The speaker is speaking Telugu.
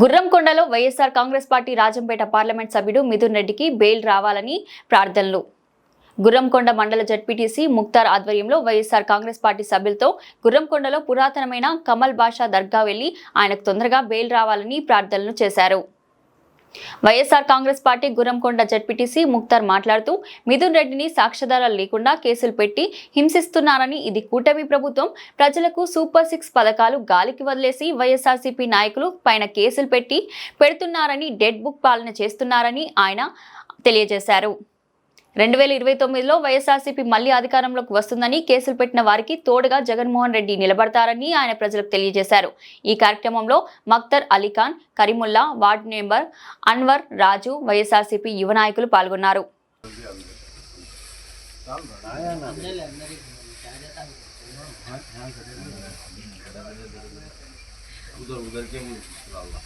గుర్రంకొండలో YSR Congress party Rajampet parliament సభ్యుడు మిథున్ రెడ్డికి బెయిల్ రావాలని ప్రార్థనలు. గుర్రంకొండ మండల జడ్పీటీసీ ముక్తార్ ఆధ్వర్యంలో వైఎస్ఆర్ కాంగ్రెస్ పార్టీ సభ్యులతో గుర్రంకొండలో పురాతనమైన కమల్ బాషా దర్గా వెళ్ళి ఆయనకు తొందరగా బెయిల్ రావాలని ప్రార్థనలు చేశారు. వైఎస్ఆర్ కాంగ్రెస్ పార్టీ గురంకొండ జడ్పీటీసీ ముక్తార్ మాట్లాడుతూ మిథున్ రెడ్డిని సాక్ష్యాధారాలు లేకుండా కేసులు పెట్టి హింసిస్తున్నారని ఇది కూటమి ప్రభుత్వం. ప్రజలకు సూపర్ సిక్స్ పథకాలు గాలికి వదిలేసి వైఎస్ఆర్సీపీ నాయకులు పైన కేసులు పెట్టి పెడుతున్నారని డెడ్ బుక్ పాలన చేస్తున్నారని ఆయన తెలియజేశారు. రెండు వేల ఇరవై తొమ్మిదిలో వైఎస్ఆర్సీపీ మళ్లీ అధికారంలోకి వస్తుందని కేసులు పెట్టిన వారికి తోడుగా జగన్మోహన్ రెడ్డి నిలబడతారని ఆయన ప్రజలకు తెలియజేశారు ఈ కార్యక్రమంలో Mukhtar Ali Khan Karimulla ward member Anwar Raju YSRCP యువ నాయకులు పాల్గొన్నారు उधर उधर के डालना